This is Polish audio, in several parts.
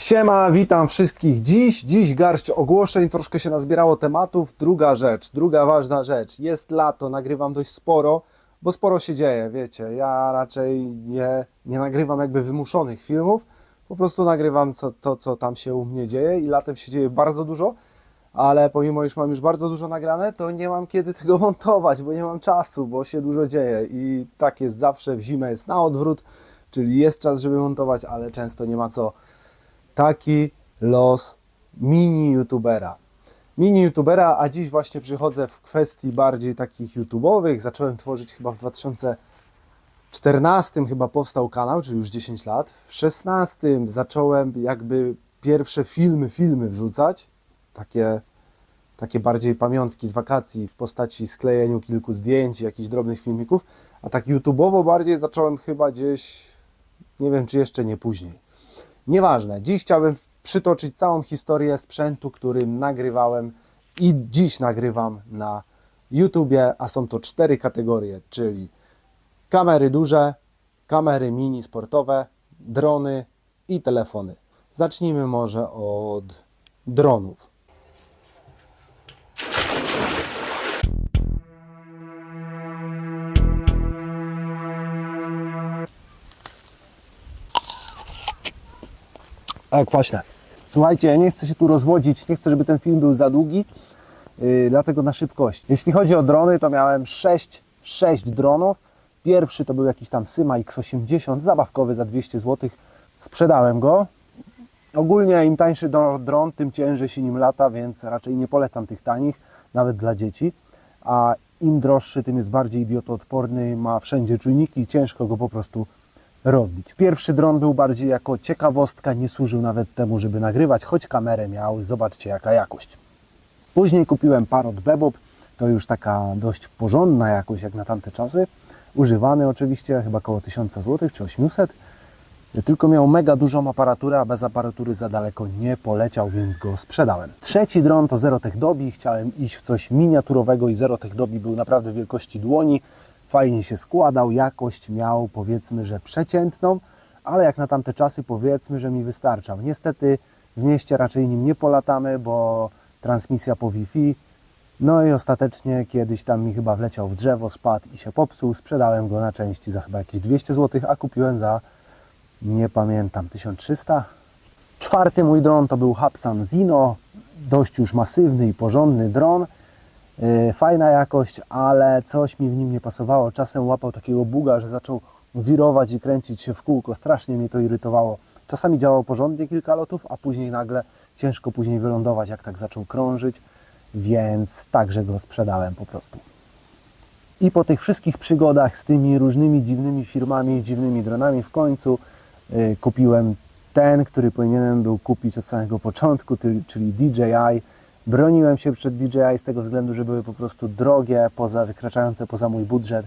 Siema, witam wszystkich dziś. Dziś garść ogłoszeń, troszkę się nazbierało tematów. Druga rzecz, druga ważna rzecz. Jest lato, nagrywam dość sporo, bo sporo się dzieje, wiecie. Ja raczej nie, nie nagrywam jakby wymuszonych filmów, po prostu nagrywam co, to, co tam się u mnie dzieje i latem się dzieje bardzo dużo, ale pomimo, iż mam już bardzo dużo nagrane, to nie mam kiedy tego montować, bo nie mam czasu, bo się dużo dzieje i tak jest zawsze, w zimę jest na odwrót, czyli jest czas, żeby montować, ale często nie ma co taki los mini youtubera. Mini youtubera, a dziś właśnie przychodzę w kwestii bardziej takich youtubowych. Zacząłem tworzyć chyba w 2014 chyba powstał kanał, czyli już 10 lat. W 16 zacząłem jakby pierwsze filmy, filmy wrzucać. Takie, takie bardziej pamiątki z wakacji w postaci sklejeniu kilku zdjęć, jakichś drobnych filmików. A tak youtubowo bardziej zacząłem chyba gdzieś, nie wiem czy jeszcze nie później. Nieważne, dziś chciałbym przytoczyć całą historię sprzętu, którym nagrywałem i dziś nagrywam na YouTubie, a są to cztery kategorie, czyli kamery duże, kamery mini sportowe, drony i telefony. Zacznijmy może od dronów. A kwaśne. Słuchajcie, ja nie chcę się tu rozwodzić, nie chcę, żeby ten film był za długi, yy, dlatego na szybkość. Jeśli chodzi o drony, to miałem 6, 6 dronów. Pierwszy to był jakiś tam Syma X80, zabawkowy za 200 zł. Sprzedałem go. Ogólnie im tańszy dro- dron, tym ciężej się nim lata, więc raczej nie polecam tych tanich, nawet dla dzieci. A im droższy, tym jest bardziej idiotoodporny, ma wszędzie czujniki ciężko go po prostu rozbić. Pierwszy dron był bardziej jako ciekawostka, nie służył nawet temu, żeby nagrywać, choć kamerę miał, zobaczcie jaka jakość. Później kupiłem Parrot Bebop, to już taka dość porządna jakość jak na tamte czasy, używany oczywiście, chyba około 1000 zł czy 800, tylko miał mega dużą aparaturę, a bez aparatury za daleko nie poleciał, więc go sprzedałem. Trzeci dron to Zerotech Dobi, chciałem iść w coś miniaturowego i Zerotech Dobi był naprawdę wielkości dłoni, fajnie się składał, jakość miał powiedzmy, że przeciętną, ale jak na tamte czasy powiedzmy, że mi wystarczał. Niestety w mieście raczej nim nie polatamy, bo transmisja po Wi-Fi. No i ostatecznie kiedyś tam mi chyba wleciał w drzewo, spadł i się popsuł. Sprzedałem go na części za chyba jakieś 200 zł, a kupiłem za nie pamiętam 1300. Czwarty mój dron to był Hapsan Zino, dość już masywny i porządny dron. Yy, Fajna jakość, ale coś mi w nim nie pasowało. Czasem łapał takiego buga, że zaczął wirować i kręcić się w kółko. Strasznie mnie to irytowało. Czasami działał porządnie kilka lotów, a później nagle ciężko później wylądować, jak tak zaczął krążyć, więc także go sprzedałem po prostu. I po tych wszystkich przygodach z tymi różnymi dziwnymi firmami, dziwnymi dronami w końcu yy, kupiłem ten, który powinienem był kupić od samego początku, czyli DJI. Broniłem się przed DJI z tego względu, że były po prostu drogie, poza, wykraczające poza mój budżet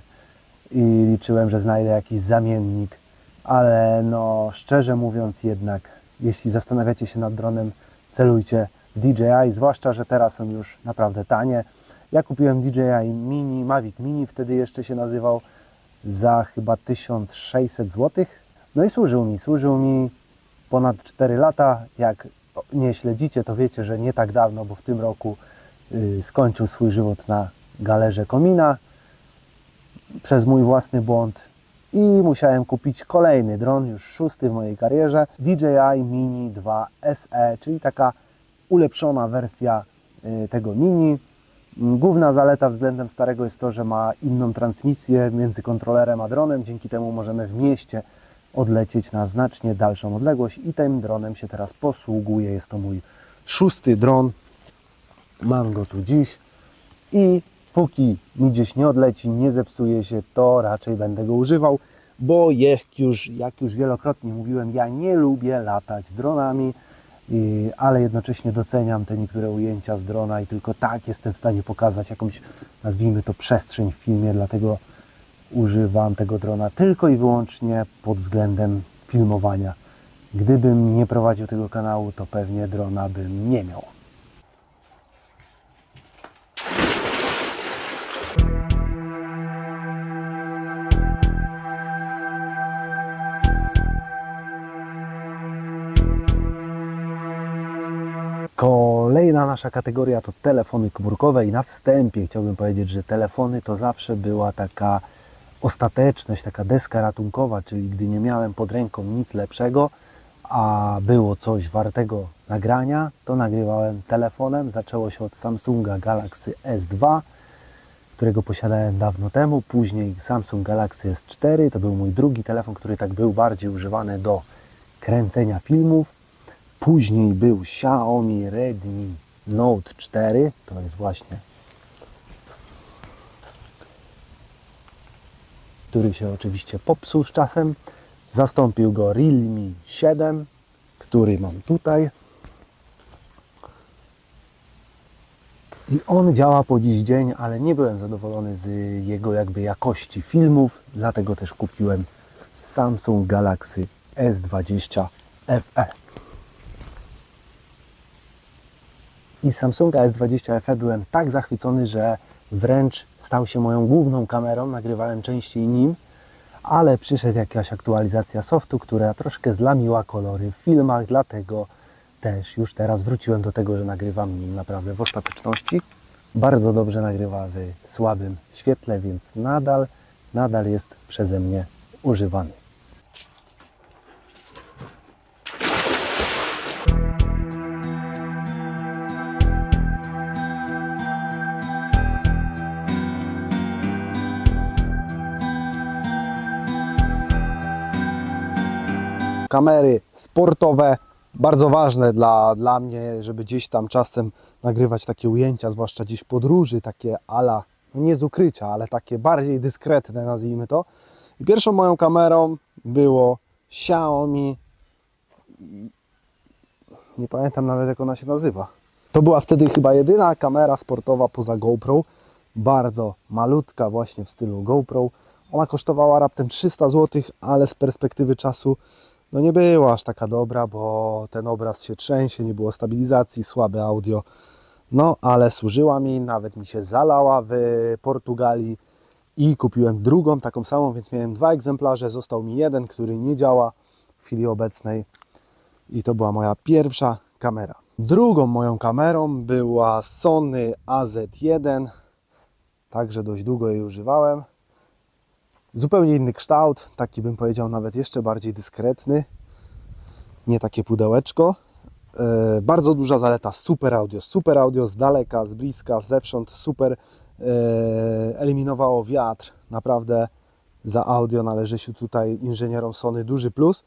i liczyłem, że znajdę jakiś zamiennik, ale no szczerze mówiąc jednak, jeśli zastanawiacie się nad dronem, celujcie w DJI, zwłaszcza, że teraz są już naprawdę tanie. Ja kupiłem DJI Mini, Mavic Mini, wtedy jeszcze się nazywał, za chyba 1600 zł. No i służył mi, służył mi ponad 4 lata. Jak nie śledzicie, to wiecie, że nie tak dawno, bo w tym roku y, skończył swój żywot na galerze komina przez mój własny błąd i musiałem kupić kolejny dron, już szósty w mojej karierze, DJI Mini 2 SE, czyli taka ulepszona wersja y, tego Mini. Główna zaleta względem starego jest to, że ma inną transmisję między kontrolerem a dronem, dzięki temu możemy w mieście odlecieć na znacznie dalszą odległość i tym dronem się teraz posługuję. Jest to mój szósty dron. Mam go tu dziś i póki mi gdzieś nie odleci, nie zepsuje się, to raczej będę go używał, bo jak już, jak już wielokrotnie mówiłem, ja nie lubię latać dronami, ale jednocześnie doceniam te niektóre ujęcia z drona i tylko tak jestem w stanie pokazać jakąś, nazwijmy to, przestrzeń w filmie, dlatego używam tego drona tylko i wyłącznie pod względem filmowania. Gdybym nie prowadził tego kanału, to pewnie drona bym nie miał. Kolejna nasza kategoria to telefony komórkowe i na wstępie chciałbym powiedzieć, że telefony to zawsze była taka ostateczność, taka deska ratunkowa, czyli gdy nie miałem pod ręką nic lepszego, a było coś wartego nagrania, to nagrywałem telefonem. Zaczęło się od Samsunga Galaxy S2, którego posiadałem dawno temu. Później Samsung Galaxy S4, to był mój drugi telefon, który tak był bardziej używany do kręcenia filmów. Później był Xiaomi Redmi Note 4, to jest właśnie który się oczywiście popsuł z czasem. Zastąpił go Realme 7, który mam tutaj. I on działa po dziś dzień, ale nie byłem zadowolony z jego jakby jakości filmów, dlatego też kupiłem Samsung Galaxy S20 FE. I Samsunga S20 FE byłem tak zachwycony, że wręcz stał się moją główną kamerą, nagrywałem częściej nim, ale przyszedł jakaś aktualizacja softu, która troszkę zlamiła kolory w filmach, dlatego też już teraz wróciłem do tego, że nagrywam nim naprawdę w ostateczności. Bardzo dobrze nagrywa w słabym świetle, więc nadal, nadal jest przeze mnie używany. Kamery sportowe, bardzo ważne dla, dla mnie, żeby gdzieś tam czasem nagrywać takie ujęcia, zwłaszcza gdzieś w podróży, takie ala, no nie z ukrycia, ale takie bardziej dyskretne, nazwijmy to. I pierwszą moją kamerą było Xiaomi, nie pamiętam nawet jak ona się nazywa. To była wtedy chyba jedyna kamera sportowa poza GoPro, bardzo malutka właśnie w stylu GoPro. Ona kosztowała raptem 300 zł, ale z perspektywy czasu no nie była aż taka dobra, bo ten obraz się trzęsie, nie było stabilizacji, słabe audio. No, ale służyła mi, nawet mi się zalała w Portugalii i kupiłem drugą, taką samą, więc miałem dwa egzemplarze. Został mi jeden, który nie działa w chwili obecnej i to była moja pierwsza kamera. Drugą moją kamerą była Sony AZ1, także dość długo jej używałem. Zupełnie inny kształt, taki bym powiedział nawet jeszcze bardziej dyskretny. Nie takie pudełeczko. E, bardzo duża zaleta, super audio, super audio z daleka, z bliska, zewsząd, super e, eliminowało wiatr. Naprawdę za audio należy się tutaj inżynierom Sony duży plus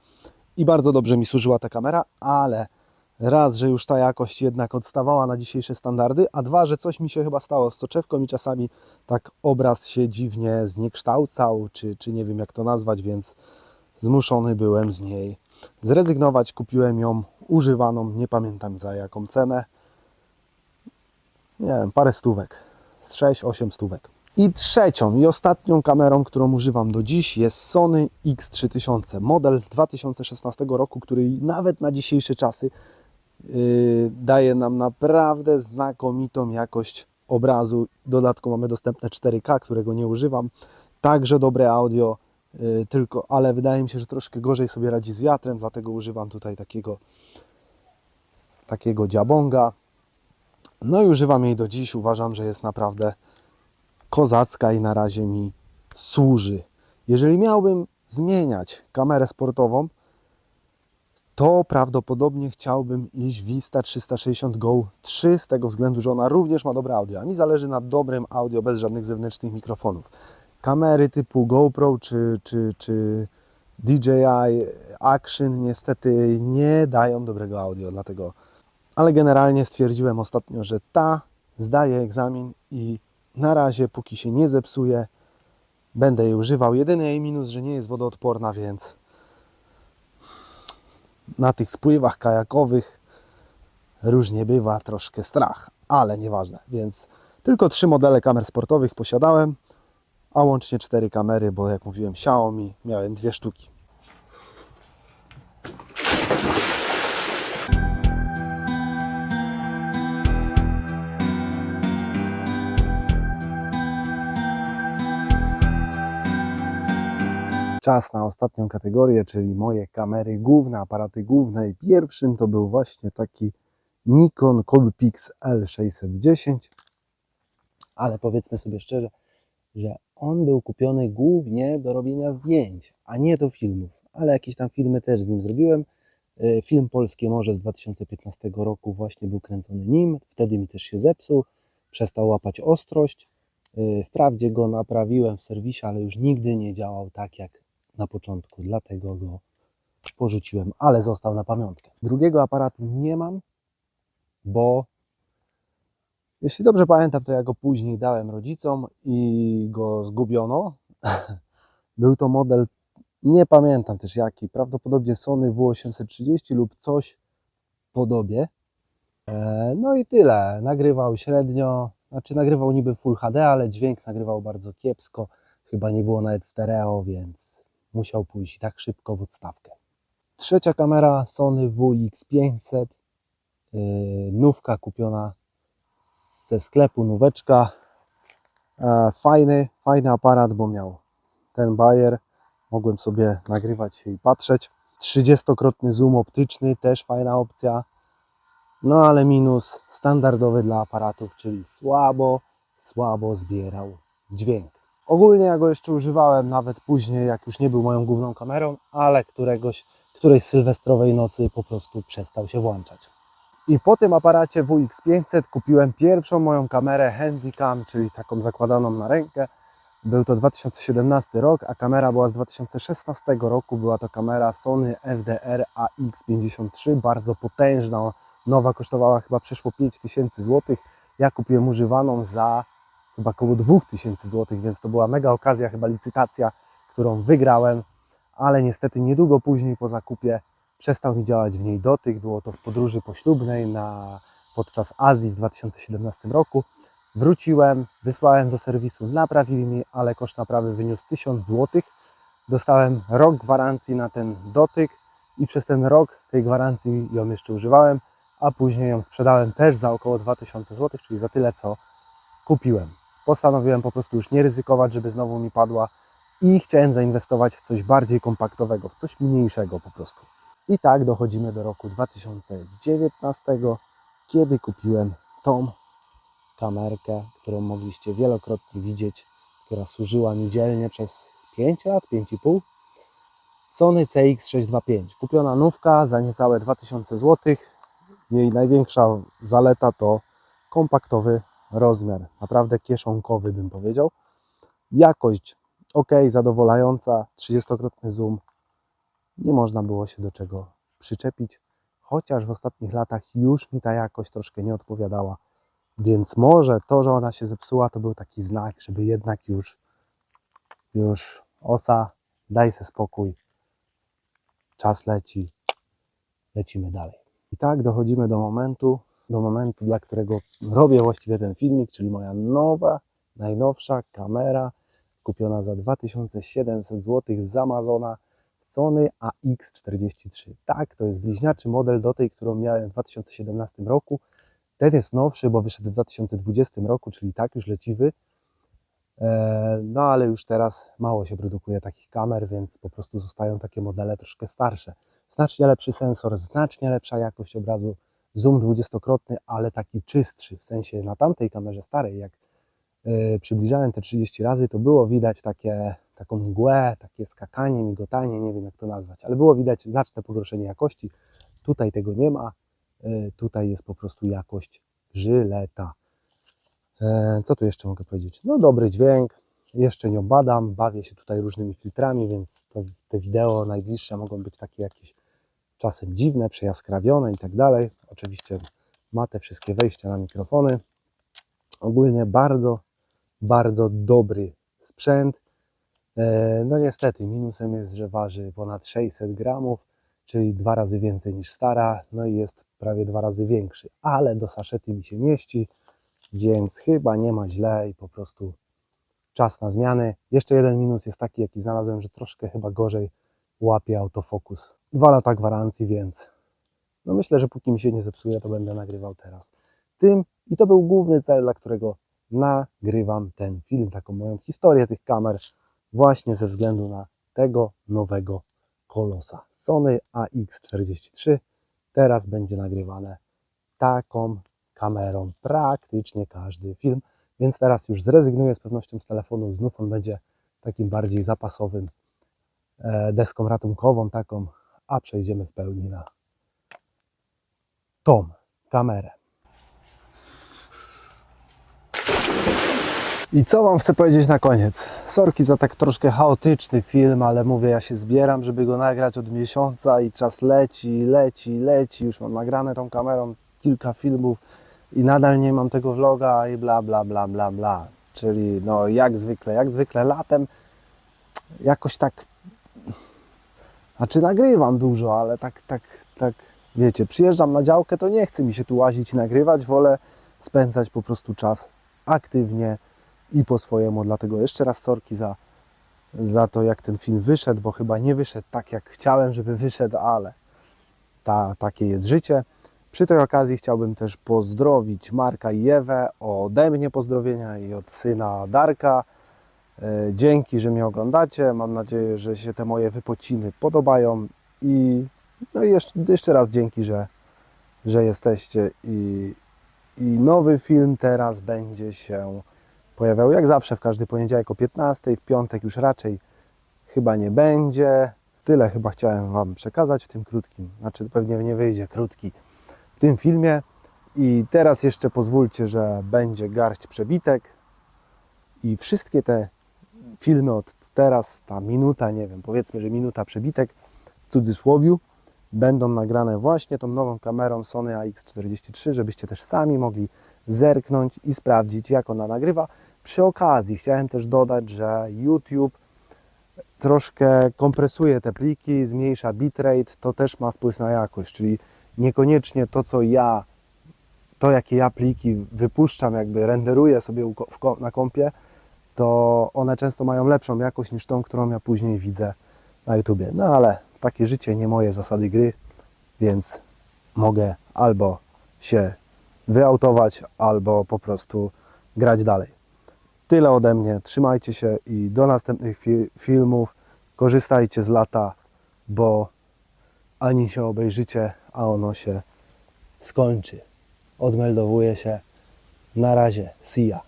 i bardzo dobrze mi służyła ta kamera, ale raz, że już ta jakość jednak odstawała na dzisiejsze standardy, a dwa, że coś mi się chyba stało z soczewką i czasami tak obraz się dziwnie zniekształcał, czy, czy nie wiem jak to nazwać, więc zmuszony byłem z niej zrezygnować. Kupiłem ją używaną, nie pamiętam za jaką cenę. Nie wiem, parę stówek, z 6-8 stówek. I trzecią i ostatnią kamerą, którą używam do dziś jest Sony X3000, model z 2016 roku, który nawet na dzisiejsze czasy daje nam naprawdę znakomitą jakość obrazu. Dodatkowo mamy dostępne 4K, którego nie używam. Także dobre audio, yy, tylko, ale wydaje mi się, że troszkę gorzej sobie radzi z wiatrem, dlatego używam tutaj takiego takiego dziabonga. No i używam jej do dziś. Uważam, że jest naprawdę kozacka i na razie mi służy. Jeżeli miałbym zmieniać kamerę sportową, to prawdopodobnie chciałbym iść Vista 360 Go 3 z tego względu, że ona również ma dobre audio. A mi zależy na dobrym audio bez żadnych zewnętrznych mikrofonów. Kamery typu GoPro czy, czy, czy DJI Action niestety nie dają dobrego audio, dlatego ale generalnie stwierdziłem ostatnio, że ta zdaje egzamin i na razie, póki się nie zepsuje, będę jej używał. Jedyny jej minus, że nie jest wodoodporna, więc na tych spływach kajakowych różnie bywa, troszkę strach, ale nieważne. Więc tylko trzy modele kamer sportowych posiadałem, a łącznie cztery kamery, bo jak mówiłem Xiaomi, miałem dwie sztuki. Czas na ostatnią kategorię, czyli moje kamery główne, aparaty główne. I pierwszym to był właśnie taki Nikon Coolpix L610, ale powiedzmy sobie szczerze, że on był kupiony głównie do robienia zdjęć, a nie do filmów, ale jakieś tam filmy też z nim zrobiłem. E, Film Polskie Morze z 2015 roku właśnie był kręcony nim, wtedy mi też się zepsuł, przestał łapać ostrość. E, Wprawdzie go naprawiłem w serwisie, ale już nigdy nie działał tak jak na początku, dlatego go porzuciłem, ale został na pamiątkę. Drugiego aparatu nie mam, bo jeśli dobrze pamiętam, to ja go później dałem rodzicom i go zgubiono. Był to model, nie pamiętam też jaki, prawdopodobnie Sony W830 lub coś podobie. E, No i tyle. Nagrywał średnio, znaczy nagrywał niby Full HD, ale dźwięk nagrywał bardzo kiepsko. Chyba nie było nawet stereo, więc musiał pójść tak szybko w odstawkę. Trzecia kamera Sony WX500. Yy, nówka kupiona ze sklepu, nóweczka. E, Fajny, fajny aparat, bo miał ten bajer. Mogłem sobie nagrywać się i patrzeć. 30-krotny zoom optyczny, też fajna opcja. No ale minus standardowy dla aparatów, czyli słabo, słabo zbierał dźwięk. Ogólnie ja go jeszcze używałem nawet później, jak już nie był moją główną kamerą, ale któregoś, którejś sylwestrowej nocy po prostu przestał się włączać. I po tym aparacie WX500 kupiłem pierwszą moją kamerę Handycam, czyli taką zakładaną na rękę. Był to 2017 rok, a kamera była z 2016 roku. Była to kamera Sony FDR AX53, bardzo potężna. Nowa kosztowała chyba przeszło 5000 zł. Ja kupiłem używaną za chyba około 2000 zł, więc to była mega okazja, chyba licytacja, którą wygrałem, ale niestety niedługo później po zakupie przestał mi działać w niej dotyk. Było to w podróży poślubnej na, podczas Azji w 2017 roku. Wróciłem, wysłałem do serwisu, naprawili mi, ale koszt naprawy wyniósł 1000 zł. Dostałem rok gwarancji na ten dotyk i przez ten rok tej gwarancji ją jeszcze używałem, a później ją sprzedałem też za około 2000 zł, czyli za tyle co kupiłem. Postanowiłem po prostu już nie ryzykować, żeby znowu mi padła i chciałem zainwestować w coś bardziej kompaktowego, w coś mniejszego po prostu. I tak dochodzimy do roku 2019, kiedy kupiłem tą kamerkę, którą mogliście wielokrotnie widzieć, która służyła mi dzielnie przez 5 lat, 5,5. Sony CX625. Kupiona nówka za niecałe 2000 zł. Jej największa zaleta to kompaktowy rozmiar. Naprawdę kieszonkowy bym powiedział. Jakość ok, zadowalająca. 30-krotny zoom. Nie można było się do czego przyczepić. Chociaż w ostatnich latach już mi ta jakość troszkę nie odpowiadała. Więc może to, że ona się zepsuła, to był taki znak, żeby jednak już, już osa, daj se spokój. Czas leci, lecimy dalej. I tak dochodzimy do momentu, do momentu, dla którego robię właściwie ten filmik, czyli moja nowa, najnowsza kamera, kupiona za 2700 zł z Amazona, Sony AX43. Tak, to jest bliźniaczy model do tej, którą miałem w 2017 roku. Ten jest nowszy, bo wyszedł w 2020 roku, czyli tak już leciwy. E, No ale już teraz mało się produkuje takich kamer, więc po prostu zostają takie modele troszkę starsze. Znacznie lepszy sensor, znacznie lepsza jakość obrazu, zoom dwudziestokrotny, ale taki czystszy. W sensie na tamtej kamerze starej, jak e, przybliżałem te 30 razy, to było widać takie, taką mgłę, takie skakanie, migotanie, nie wiem jak to nazwać, ale było widać znaczne pogorszenie jakości. Tutaj tego nie ma. E, Tutaj jest po prostu jakość żyleta. E, Co tu jeszcze mogę powiedzieć? No dobry dźwięk, jeszcze nie badam, bawię się tutaj różnymi filtrami, więc to, te wideo najbliższe mogą być takie jakieś czasem dziwne, przejaskrawione i tak dalej. Oczywiście ma te wszystkie wejścia na mikrofony. Ogólnie bardzo, bardzo dobry sprzęt. E, No niestety, minusem jest, że waży ponad 600 gramów, czyli dwa razy więcej niż stara, no i jest prawie dwa razy większy, ale do saszety mi się mieści, więc chyba nie ma źle i po prostu czas na zmiany. Jeszcze jeden minus jest taki, jaki znalazłem, że troszkę chyba gorzej łapie autofokus. Dwa lata gwarancji, więc no myślę, że póki mi się nie zepsuje, to będę nagrywał teraz tym. I to był główny cel, dla którego nagrywam ten film, taką moją historię tych kamer, właśnie ze względu na tego nowego kolosa. Sony AX43. Teraz będzie nagrywane taką kamerą praktycznie każdy film, więc teraz już zrezygnuję z pewnością z telefonu, znów on będzie takim bardziej zapasowym deską ratunkową taką, a przejdziemy w pełni na tą kamerę. I co Wam chcę powiedzieć na koniec? Sorki za tak troszkę chaotyczny film, ale mówię, ja się zbieram, żeby go nagrać od miesiąca i czas leci, leci, leci. Już mam nagrane tą kamerą kilka filmów i nadal nie mam tego vloga i bla, bla, bla, bla, bla. Czyli no jak zwykle, jak zwykle latem jakoś tak, znaczy nagrywam dużo, ale tak, tak, tak, wiecie, przyjeżdżam na działkę, to nie chce mi się tu łazić i nagrywać, wolę spędzać po prostu czas aktywnie i po swojemu. Dlatego jeszcze raz sorki za, za to, jak ten film wyszedł, bo chyba nie wyszedł tak, jak chciałem, żeby wyszedł, ale ta, takie jest życie. Przy tej okazji chciałbym też pozdrowić Marka i Ewę, ode mnie pozdrowienia i od syna Darka. E, Dzięki, że mnie oglądacie. Mam nadzieję, że się te moje wypociny podobają i no jeszcze, jeszcze raz dzięki, że, że jesteście i, i nowy film teraz będzie się pojawiał jak zawsze w każdy poniedziałek o 15, w piątek już raczej chyba nie będzie. Tyle chyba chciałem Wam przekazać w tym krótkim, znaczy pewnie nie wyjdzie krótki w tym filmie. I teraz jeszcze pozwólcie, że będzie garść przebitek i wszystkie te filmy od teraz, ta minuta, nie wiem, powiedzmy, że minuta przebitek w cudzysłowiu, będą nagrane właśnie tą nową kamerą Sony AX43, żebyście też sami mogli zerknąć i sprawdzić, jak ona nagrywa. Przy okazji chciałem też dodać, że YouTube troszkę kompresuje te pliki, zmniejsza bitrate, to też ma wpływ na jakość, czyli niekoniecznie to, co ja, to jakie ja pliki wypuszczam, jakby renderuję sobie na kompie, to one często mają lepszą jakość niż tą, którą ja później widzę na YouTubie. No ale takie życie nie moje zasady gry, więc mogę albo się wyautować, albo po prostu grać dalej. Tyle ode mnie. Trzymajcie się i do następnych fi- filmów. Korzystajcie z lata, bo ani się obejrzycie, a ono się skończy. Odmeldowuję się. Na razie. See ya.